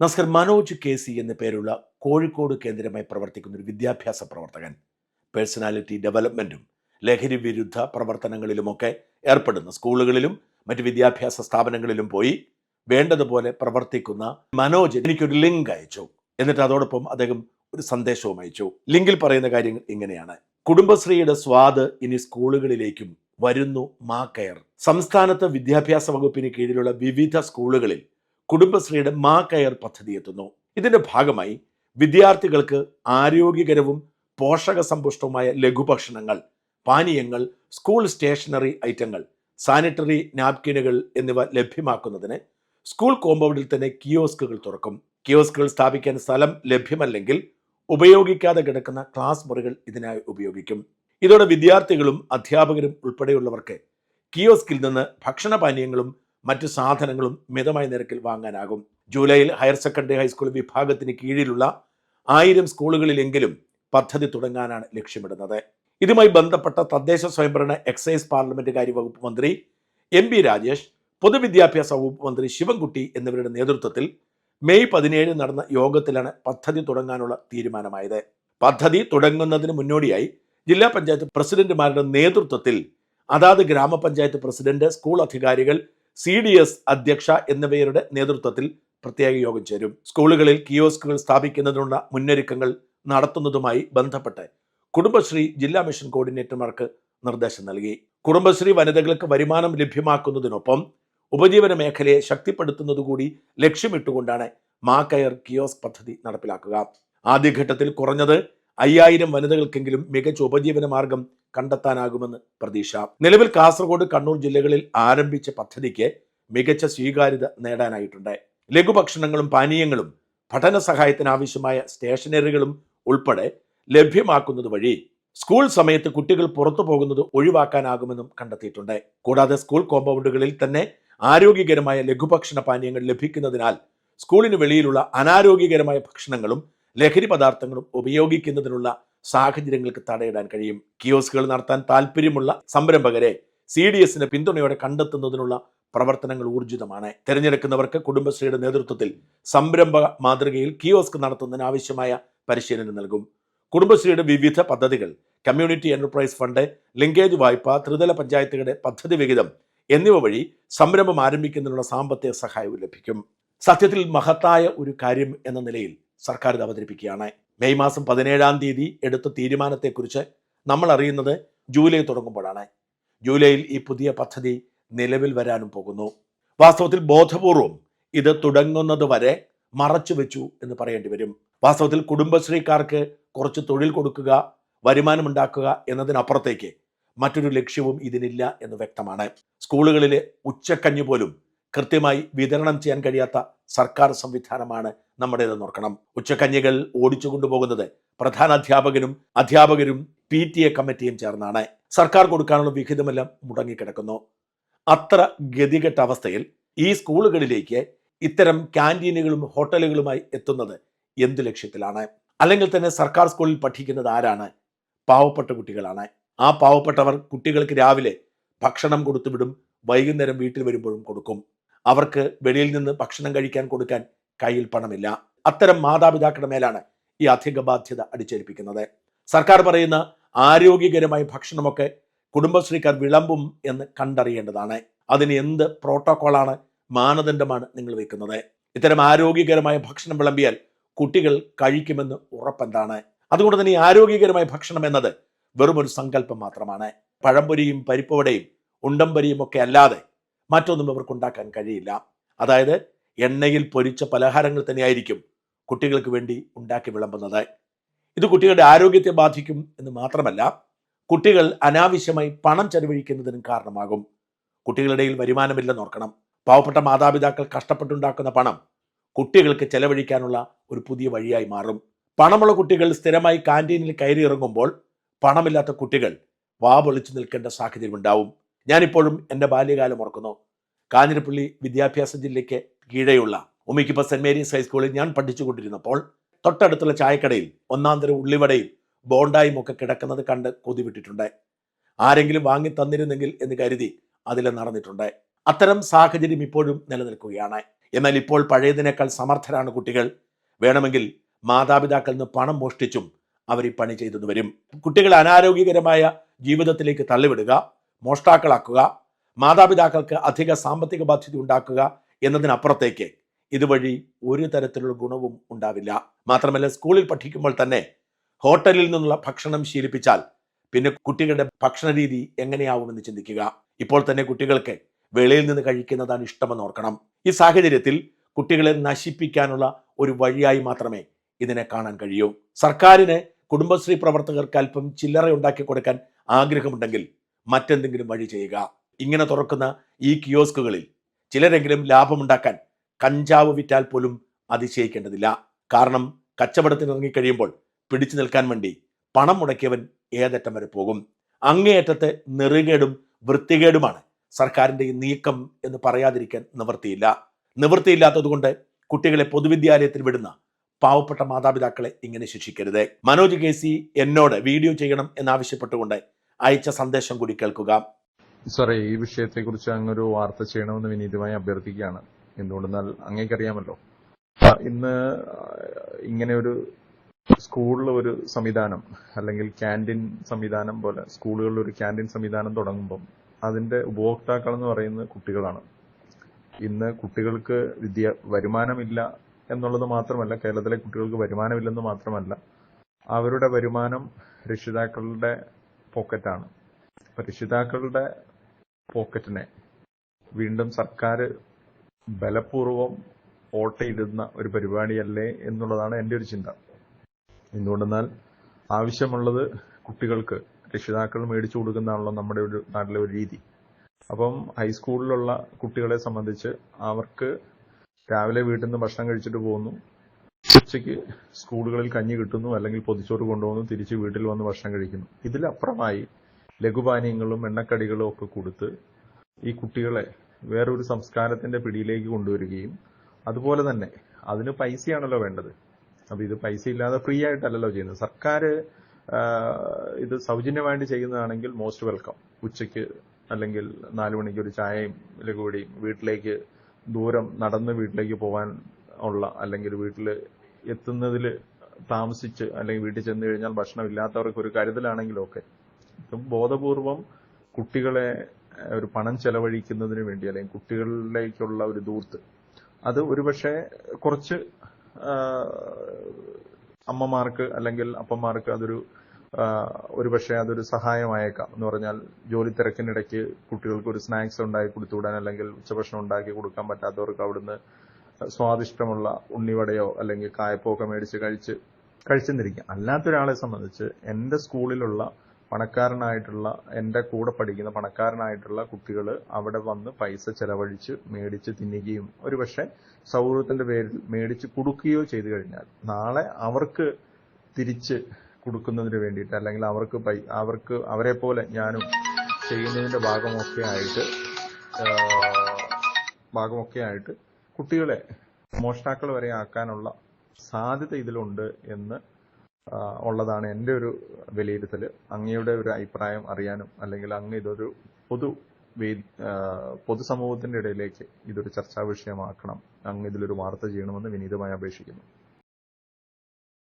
നമസ്കാരം Manoj K C എന്ന പേരുള്ള കോഴിക്കോട് കേന്ദ്രമായി പ്രവർത്തിക്കുന്ന ഒരു വിദ്യാഭ്യാസ പ്രവർത്തകൻ. പേഴ്സണാലിറ്റി ഡെവലപ്മെന്റും ലഹരി വിരുദ്ധ പ്രവർത്തനങ്ങളിലുമൊക്കെ ഏർപ്പെടുന്ന സ്കൂളുകളിലും മറ്റ് വിദ്യാഭ്യാസ സ്ഥാപനങ്ങളിലും പോയി വേണ്ടതുപോലെ പ്രവർത്തിക്കുന്ന മനോജ് എനിക്കൊരു ലിങ്ക് അയച്ചു. എന്നിട്ട് അതോടൊപ്പം അദ്ദേഹം ഒരു സന്ദേശവും അയച്ചു. ലിങ്കിൽ പറയുന്ന കാര്യങ്ങൾ ഇങ്ങനെയാണ്. കുടുംബശ്രീയുടെ സ്വാദ് ഇനി സ്കൂളുകളിലേക്കും വരുന്നു മാ കെയർ. സംസ്ഥാനത്ത് വിദ്യാഭ്യാസ വകുപ്പിന് കീഴിലുള്ള വിവിധ സ്കൂളുകളിൽ കുടുംബശ്രീയുടെ മാ കെയർ പദ്ധതി എത്തുന്നു. ഇതിന്റെ ഭാഗമായി വിദ്യാർത്ഥികൾക്ക് ആരോഗ്യകരവും പോഷക സമ്പുഷ്ടവുമായ ലഘുഭക്ഷണങ്ങൾ പാനീയങ്ങൾ സ്കൂൾ സ്റ്റേഷനറി ഐറ്റങ്ങൾ സാനിറ്ററി നാപ്കിനുകൾ എന്നിവ ലഭ്യമാക്കുന്നതിന് സ്കൂൾ കോമ്പൗണ്ടിൽ തന്നെ കിയോസ്കുകൾ തുറക്കും. കിയോസ്കുകൾ സ്ഥാപിക്കാൻ സ്ഥലം ലഭ്യമല്ലെങ്കിൽ ഉപയോഗിക്കാതെ കിടക്കുന്ന ക്ലാസ് മുറികൾ ഇതിനായി ഉപയോഗിക്കും. ഇതോടെ വിദ്യാർത്ഥികളും അധ്യാപകരും ഉൾപ്പെടെയുള്ളവർക്ക് കിയോസ്കിൽ നിന്ന് ഭക്ഷണപാനീയങ്ങളും മറ്റു സാധനങ്ങളും മിതമായ നിരക്കിൽ വാങ്ങാനാകും. ജൂലൈയിൽ ഹയർ സെക്കൻഡറി ഹൈസ്കൂൾ വിഭാഗത്തിന് കീഴിലുള്ള ആയിരം സ്കൂളുകളിലെങ്കിലും പദ്ധതി തുടങ്ങാനാണ് ലക്ഷ്യമിടുന്നത്. ഇതുമായി ബന്ധപ്പെട്ട തദ്ദേശ സ്വയംഭരണ എക്സൈസ് പാർലമെന്റ് കാര്യവകുപ്പ് മന്ത്രി എം ബി രാജേഷ് പൊതുവിദ്യാഭ്യാസ വകുപ്പ് മന്ത്രി ശിവൻകുട്ടി എന്നിവരുടെ നേതൃത്വത്തിൽ മെയ് പതിനേഴ് നടന്ന യോഗത്തിലാണ് പദ്ധതി തുടങ്ങാനുള്ള തീരുമാനമായത്. പദ്ധതി തുടങ്ങുന്നതിന് മുന്നോടിയായി ജില്ലാ പഞ്ചായത്ത് പ്രസിഡന്റുമാരുടെ നേതൃത്വത്തിൽ അതാത് ഗ്രാമപഞ്ചായത്ത് പ്രസിഡന്റ് സ്കൂൾ അധികാരികൾ സി ഡി എസ് അധ്യക്ഷ എന്നിവരുടെ നേതൃത്വത്തിൽ പ്രത്യേക യോഗം ചേരും. സ്കൂളുകളിൽ കിയോസ്കുകൾ സ്ഥാപിക്കുന്നതിനുള്ള മുന്നൊരുക്കങ്ങൾ നടത്തുന്നതുമായി ബന്ധപ്പെട്ട് കുടുംബശ്രീ ജില്ലാ മിഷൻ കോർഡിനേറ്റർമാർക്ക് നിർദ്ദേശം നൽകി. കുടുംബശ്രീ വനിതകൾക്ക് വരുമാനം ലഭ്യമാക്കുന്നതിനൊപ്പം ഉപജീവന മേഖലയെ ശക്തിപ്പെടുത്തുന്നതുകൂടി ലക്ഷ്യമിട്ടുകൊണ്ടാണ് മാ കയർ കിയോസ്ക് പദ്ധതി നടപ്പിലാക്കുക. ആദ്യഘട്ടത്തിൽ കുറഞ്ഞത് അയ്യായിരം വനിതകൾക്കെങ്കിലും മികച്ച ഉപജീവന മാർഗം കണ്ടെത്താനാകുമെന്ന് പ്രതീക്ഷ. നിലവിൽ കാസർഗോഡ് കണ്ണൂർ ജില്ലകളിൽ ആരംഭിച്ച പദ്ധതിക്ക് മികച്ച സ്വീകാര്യത നേടാനായിട്ടുണ്ട്. ലഘുഭക്ഷണങ്ങളും പാനീയങ്ങളും പഠന സഹായത്തിനാവശ്യമായ സ്റ്റേഷനറികളും ഉൾപ്പെടെ ലഭ്യമാക്കുന്നത് വഴി സ്കൂൾ സമയത്ത് കുട്ടികൾ പുറത്തു പോകുന്നത് ഒഴിവാക്കാനാകുമെന്നും കണ്ടെത്തിയിട്ടുണ്ട്. കൂടാതെ സ്കൂൾ കോമ്പൗണ്ടുകളിൽ തന്നെ ആരോഗ്യകരമായ ലഘുഭക്ഷണ പാനീയങ്ങൾ ലഭിക്കുന്നതിനാൽ സ്കൂളിന് വെളിയിലുള്ള അനാരോഗ്യകരമായ ഭക്ഷണങ്ങളും ലഹരി പദാർത്ഥങ്ങളും ഉപയോഗിക്കുന്നതിനുള്ള സാഹചര്യങ്ങൾക്ക് തടയിടാൻ കഴിയും. കിയോസ്കുകൾ നടത്താൻ താല്പര്യമുള്ള സംരംഭകരെ സി ഡി എസിന് പിന്തുണയോടെ കണ്ടെത്തുന്നതിനുള്ള പ്രവർത്തനങ്ങൾ ഊർജിതമാണ്. തിരഞ്ഞെടുക്കുന്നവർക്ക് കുടുംബശ്രീയുടെ നേതൃത്വത്തിൽ സംരംഭ മാതൃകയിൽ കിയോസ്ക് നടത്തുന്നതിന് ആവശ്യമായ പരിശീലനം നൽകും. കുടുംബശ്രീയുടെ വിവിധ പദ്ധതികൾ കമ്മ്യൂണിറ്റി എന്റർപ്രൈസ് ഫണ്ട് ലിങ്കേജ് വായ്പ ത്രിതല പഞ്ചായത്തുകളുടെ പദ്ധതി വിഹിതം എന്നിവ വഴി സംരംഭം ആരംഭിക്കുന്നതിനുള്ള സാമ്പത്തിക സഹായവും ലഭിക്കും. സത്യത്തിൽ മഹത്തായ ഒരു കാര്യം എന്ന നിലയിൽ സർക്കാർ ഇത് അവതരിപ്പിക്കുകയാണ്. മെയ് മാസം പതിനേഴാം തീയതി എടുത്ത തീരുമാനത്തെക്കുറിച്ച് നമ്മൾ അറിയുന്നത് ജൂലൈ തുടങ്ങുമ്പോഴാണ്. ജൂലൈയിൽ ഈ പുതിയ പദ്ധതി നിലവിൽ വരാനും പോകുന്നു. വാസ്തവത്തിൽ ബോധപൂർവം ഇത് തുടങ്ങുന്നത് വരെ മറച്ചു വെച്ചു എന്ന് പറയേണ്ടി വരും. വാസ്തവത്തിൽ കുടുംബശ്രീക്കാർക്ക് കുറച്ച് തൊഴിൽ കൊടുക്കുക വരുമാനമുണ്ടാക്കുക എന്നതിനപ്പുറത്തേക്ക് മറ്റൊരു ലക്ഷ്യവും ഇതിനില്ല എന്ന് വ്യക്തമാണ്. സ്കൂളുകളിലെ ഉച്ചക്കഞ്ഞു പോലും കൃത്യമായി വിതരണം ചെയ്യാൻ കഴിയാത്ത സർക്കാർ സംവിധാനമാണ് നമ്മുടേതെന്ന് ഓർക്കണം. ഉച്ചക്കഞ്ഞികൾ ഓടിച്ചു കൊണ്ടുപോകുന്നത് പ്രധാന അധ്യാപകനും അധ്യാപകരും പി ടി എ കമ്മിറ്റിയും ചേർന്നാണ്. സർക്കാർ കൊടുക്കാനുള്ള വിഹിതമെല്ലാം മുടങ്ങിക്കിടക്കുന്നു. അത്ര ഗതികെട്ട അവസ്ഥയിൽ ഈ സ്കൂളുകളിലേക്ക് ഇത്തരം ക്യാന്റീനുകളും ഹോട്ടലുകളുമായി എത്തുന്നത് എന്ത് ലക്ഷ്യത്തിലാണ്? അല്ലെങ്കിൽ തന്നെ സർക്കാർ സ്കൂളിൽ പഠിക്കുന്നത് ആരാണ്? പാവപ്പെട്ട കുട്ടികളാണ്. ആ പാവപ്പെട്ടവർ കുട്ടികൾക്ക് രാവിലെ ഭക്ഷണം കൊടുത്തുവിടും വൈകുന്നേരം വീട്ടിൽ വരുമ്പോഴും കൊടുക്കും. അവർക്ക് വെളിയിൽ നിന്ന് ഭക്ഷണം കഴിക്കാൻ കൊടുക്കാൻ കയ്യിൽ പണമില്ല. അത്തരം മാതാപിതാക്കളുടെ മേലാണ് ഈ അധിക ബാധ്യത അടിച്ചേൽപ്പിക്കുന്നത്. സർക്കാർ പറയുന്ന ആരോഗ്യകരമായ ഭക്ഷണമൊക്കെ കുടുംബശ്രീക്കാർ വിളമ്പും എന്ന് കണ്ടറിയേണ്ടതാണ്. അതിന് എന്ത് പ്രോട്ടോക്കോളാണ് മാനദണ്ഡമാണ് നിങ്ങൾ വെക്കുന്നത് ഇത്തരം ആരോഗ്യകരമായ ഭക്ഷണം വിളമ്പിയാൽ കുട്ടികൾ കഴിക്കുമെന്ന് ഉറപ്പെന്താണ്. അതുകൊണ്ട് തന്നെ ഈ ആരോഗ്യകരമായ ഭക്ഷണം എന്നത് വെറുമൊരു സങ്കല്പം മാത്രമാണ്. പഴംപൊരിയും പരിപ്പുവടയും ഉണ്ടംപൊരിയും ഒക്കെ അല്ലാതെ മറ്റൊന്നും ഇവർക്ക് ഉണ്ടാക്കാൻ കഴിയില്ല. അതായത് എണ്ണയിൽ പൊരിച്ച പലഹാരങ്ങൾ തന്നെയായിരിക്കും കുട്ടികൾക്ക് വേണ്ടി ഉണ്ടാക്കി വിളമ്പുന്നത്. ഇത് കുട്ടികളുടെ ആരോഗ്യത്തെ ബാധിക്കും എന്ന് മാത്രമല്ല കുട്ടികൾ അനാവശ്യമായി പണം ചെലവഴിക്കുന്നതിനും കാരണമാകും. കുട്ടികളുടെ വരുമാനമില്ലെന്ന് ഓർക്കണം. പാവപ്പെട്ട മാതാപിതാക്കൾ കഷ്ടപ്പെട്ടുണ്ടാക്കുന്ന പണം കുട്ടികൾക്ക് ചെലവഴിക്കാനുള്ള ഒരു പുതിയ വഴിയായി മാറും. പണമുള്ള കുട്ടികൾ സ്ഥിരമായി കാന്റീനിൽ കയറി ഇറങ്ങുമ്പോൾ പണമില്ലാത്ത കുട്ടികൾ വാ പൊളിച്ചു നിൽക്കേണ്ട സാഹചര്യം ഉണ്ടാവും ഞാനിപ്പോഴും എന്റെ ബാല്യകാലം ഓർക്കുന്നു. കാഞ്ഞിരപ്പള്ളി വിദ്യാഭ്യാസ ജില്ലയ്ക്ക് കീഴെയുള്ള ഉമ്മിക്കിപ്പ സെന്റ് മേരീസ് ഹൈസ്കൂളിൽ ഞാൻ പഠിച്ചുകൊണ്ടിരുന്നപ്പോൾ തൊട്ടടുത്തുള്ള ചായക്കടയിൽ ഒന്നാം തരം ഉള്ളിവടയും ബോണ്ടായും ഒക്കെ കിടക്കുന്നത് കണ്ട് കൊതിവിട്ടിട്ടുണ്ട്. ആരെങ്കിലും വാങ്ങി തന്നിരുന്നെങ്കിൽ എന്ന് കരുതി അതിൽ നടന്നിട്ടുണ്ട് അത്തരം സാഹചര്യം ഇപ്പോഴും നിലനിൽക്കുകയാണ്. എന്നാൽ ഇപ്പോൾ പഴയതിനേക്കാൾ സമർത്ഥരാണ് കുട്ടികൾ. വേണമെങ്കിൽ മാതാപിതാക്കളിൽ നിന്ന് പണം മോഷ്ടിച്ചും അവർ ഈ പണി ചെയ്തെന്ന് വരും കുട്ടികളെ അനാരോഗ്യകരമായ ജീവിതത്തിലേക്ക് തള്ളിവിടുക മോഷ്ടാക്കളാക്കുക മാതാപിതാക്കൾക്ക് അധിക സാമ്പത്തിക ബാധ്യത ഉണ്ടാക്കുക എന്നതിനപ്പുറത്തേക്ക് ഇതുവഴി ഒരു തരത്തിലുള്ള ഗുണവും ഉണ്ടാവില്ല. മാത്രമല്ല സ്കൂളിൽ പഠിക്കുമ്പോൾ തന്നെ ഹോട്ടലിൽ നിന്നുള്ള ഭക്ഷണം ശീലിപ്പിച്ചാൽ പിന്നെ കുട്ടികളുടെ ഭക്ഷണ രീതി എങ്ങനെയാവുമെന്ന് ചിന്തിക്കുക. ഇപ്പോൾ തന്നെ കുട്ടികൾക്ക് വെളിയിൽ നിന്ന് കഴിക്കുന്നതാണ് ഇഷ്ടമെന്ന് ഓർക്കണം. ഈ സാഹചര്യത്തിൽ കുട്ടികളെ നശിപ്പിക്കാനുള്ള ഒരു വഴിയായി മാത്രമേ ഇതിനെ കാണാൻ കഴിയൂ. സർക്കാരിന് കുടുംബശ്രീ പ്രവർത്തകർക്ക് അല്പം ചില്ലറ ഉണ്ടാക്കി കൊടുക്കാൻ ആഗ്രഹമുണ്ടെങ്കിൽ മറ്റെന്തെങ്കിലും വഴി ചെയ്യുക. ഇങ്ങനെ തുറക്കുന്ന ഈ കിയോസ്കുകളിൽ ചിലരെങ്കിലും ലാഭമുണ്ടാക്കാൻ കഞ്ചാവ് വിറ്റാൽ പോലും അതിശയിക്കേണ്ടതില്ല. കാരണം കച്ചവടത്തിന് ഇറങ്ങിക്കഴിയുമ്പോൾ പിടിച്ചു നിൽക്കാൻ വേണ്ടി പണം മുടക്കിയവൻ ഏതറ്റം വരെ പോകും. അങ്ങേയറ്റത്തെ നെറുകേടും വൃത്തികേടുമാണ് സർക്കാരിന്റെ ഈ നീക്കം എന്ന് പറയാതിരിക്കാൻ നിവൃത്തിയില്ല. നിവൃത്തിയില്ലാത്തതുകൊണ്ട് കുട്ടികളെ പൊതുവിദ്യാലയത്തിൽ വിടുന്ന പാവപ്പെട്ട മാതാപിതാക്കളെ ഇങ്ങനെ ശിക്ഷിക്കരുത്. മനോജ് കെ സി എന്നോട് വീഡിയോ ചെയ്യണം എന്നാവശ്യപ്പെട്ടുകൊണ്ട് അയച്ച സന്ദേശം കൂടി കേൾക്കുക. സാറേ ഈ വിഷയത്തെക്കുറിച്ച് അങ്ങൊരു വാർത്ത ചെയ്യണമെന്ന് വിനീതമായി അഭ്യർത്ഥിക്കുകയാണ്. എന്തുകൊണ്ടെന്നാൽ അങ്ങേക്കറിയാമല്ലോ. ഇന്ന് ഇങ്ങനെ ഒരു സ്കൂളിൽ ഒരു സംവിധാനം അല്ലെങ്കിൽ ക്യാന്റീൻ സംവിധാനം പോലെ സ്കൂളുകളിൽ ഒരു ക്യാന്റീൻ സംവിധാനം തുടങ്ങുമ്പം അതിന്റെ ഉപഭോക്താക്കൾ എന്ന് പറയുന്നത് കുട്ടികളാണ്. ഇന്ന് കുട്ടികൾക്ക് വിദ്യ വരുമാനമില്ല എന്നുള്ളത് മാത്രമല്ല കേരളത്തിലെ കുട്ടികൾക്ക് വരുമാനമില്ലെന്ന് മാത്രമല്ല അവരുടെ വരുമാനം രക്ഷിതാക്കളുടെ പോക്കറ്റാണ്. രക്ഷിതാക്കളുടെ പോക്കറ്റിനെ വീണ്ടും സർക്കാർ ബലപൂർവം ഓട്ടയിടുന്ന ഒരു പരിപാടിയല്ലേ എന്നുള്ളതാണ് എന്റെ ഒരു ചിന്ത. എന്തുകൊണ്ടെന്നാൽ ആവശ്യമുള്ളത് കുട്ടികൾക്ക് രക്ഷിതാക്കൾ മേടിച്ചു കൊടുക്കുന്നതാണല്ലോ നമ്മുടെ ഒരു നാട്ടിലെ ഒരു രീതി. അപ്പം ഹൈസ്കൂളിലുള്ള കുട്ടികളെ സംബന്ധിച്ച് അവർക്ക് രാവിലെ വീട്ടിൽ നിന്ന് ഭക്ഷണം കഴിച്ചിട്ട് പോകുന്നു. ഉച്ചയ്ക്ക് സ്കൂളുകളിൽ കഞ്ഞി കിട്ടുന്നു അല്ലെങ്കിൽ പൊതിച്ചോറ് കൊണ്ടുപോകുന്നു തിരിച്ച് വീട്ടിൽ വന്ന് ഭക്ഷണം കഴിക്കുന്നു. ഇതിലപ്പുറമായി ലഘുപാനീയങ്ങളും എണ്ണക്കടികളും ഒക്കെ കൊടുത്ത് ഈ കുട്ടികളെ വേറൊരു സംസ്കാരത്തിന്റെ പിടിയിലേക്ക് കൊണ്ടുവരികയും അതുപോലെ തന്നെ അതിന് പൈസയാണല്ലോ വേണ്ടത്. അപ്പൊ ഇത് പൈസ ഇല്ലാതെ ഫ്രീ ആയിട്ടല്ലല്ലോ ചെയ്യുന്നത്. സർക്കാർ ഇത് സൗജന്യമായിട്ട് ചെയ്യുന്നതാണെങ്കിൽ മോസ്റ്റ് വെൽക്കം ഉച്ചയ്ക്ക് അല്ലെങ്കിൽ നാലു മണിക്ക് ഒരു ചായയും ലഘുപടിയും വീട്ടിലേക്ക് ദൂരം നടന്ന് വീട്ടിലേക്ക് പോകാൻ ഉള്ള അല്ലെങ്കിൽ വീട്ടിൽ എത്തുന്നതിൽ താമസിച്ച് അല്ലെങ്കിൽ വീട്ടിൽ ചെന്ന് കഴിഞ്ഞാൽ ഭക്ഷണം ഇല്ലാത്തവർക്ക് ഒരു കരുതലാണെങ്കിലും ഒക്കെ ഇപ്പം ബോധപൂർവം കുട്ടികളെ ഒരു പണം ചെലവഴിക്കുന്നതിന് വേണ്ടി അല്ലെങ്കിൽ കുട്ടികളിലേക്കുള്ള ഒരു ദൂർത്ത് അത് ഒരുപക്ഷെ കുറച്ച് അമ്മമാർക്ക് അല്ലെങ്കിൽ അപ്പന്മാർക്ക് അതൊരു ഒരുപക്ഷെ അതൊരു സഹായമായേക്കാം. എന്ന് പറഞ്ഞാൽ ജോലി തിരക്കിനിടയ്ക്ക് കുട്ടികൾക്ക് ഒരു സ്നാക്സ് ഉണ്ടാക്കി കൊടുത്തുവിടാൻ അല്ലെങ്കിൽ ഉച്ചഭക്ഷണം ഉണ്ടാക്കി കൊടുക്കാൻ പറ്റാത്തവർക്ക് അവിടുന്ന് സ്വാദിഷ്ടമുള്ള ഉണ്ണിവടയോ അല്ലെങ്കിൽ കായപ്പോ ഒക്കെ മേടിച്ച് കഴിച്ച് അല്ലാത്ത അല്ലാത്തൊരാളെ സംബന്ധിച്ച് എന്റെ സ്കൂളിലുള്ള പണക്കാരനായിട്ടുള്ള എന്റെ കൂടെ പഠിക്കുന്ന പണക്കാരനായിട്ടുള്ള കുട്ടികൾ അവിടെ വന്ന് പൈസ ചെലവഴിച്ച് മേടിച്ച് തിന്നുകയും ഒരുപക്ഷെ സൗഹൃദത്തിന്റെ പേരിൽ മേടിച്ച് കൊടുക്കുകയോ ചെയ്തു കഴിഞ്ഞാൽ നാളെ അവർക്ക് തിരിച്ച് കൊടുക്കുന്നതിന് വേണ്ടിയിട്ട് അല്ലെങ്കിൽ അവർക്ക് അവർക്ക് അവരെ പോലെ ഞാനും ചെയ്യുന്നതിന്റെ ഭാഗമൊക്കെ ആയിട്ട് ഭാഗമൊക്കെ ആയിട്ട് കുട്ടികളെ മോഷ്ടാക്കൾ വരെ ആക്കാനുള്ള സാധ്യത ഇതിലുണ്ട് എന്ന് ഉള്ളതാണ് എന്റെ ഒരു വിലയിരുത്തൽ അങ്ങയുടെ ഒരു അഭിപ്രായം അറിയാനും അല്ലെങ്കിൽ അങ്ങ് ഇതൊരു പൊതു പൊതുസമൂഹത്തിന്റെ ഇടയിലേക്ക് ഇതൊരു ചർച്ചാ വിഷയമാക്കണം. അങ്ങ് ഇതിലൊരു വാർത്ത ചെയ്യണമെന്ന് വിനീതമായി അപേക്ഷിക്കുന്നു.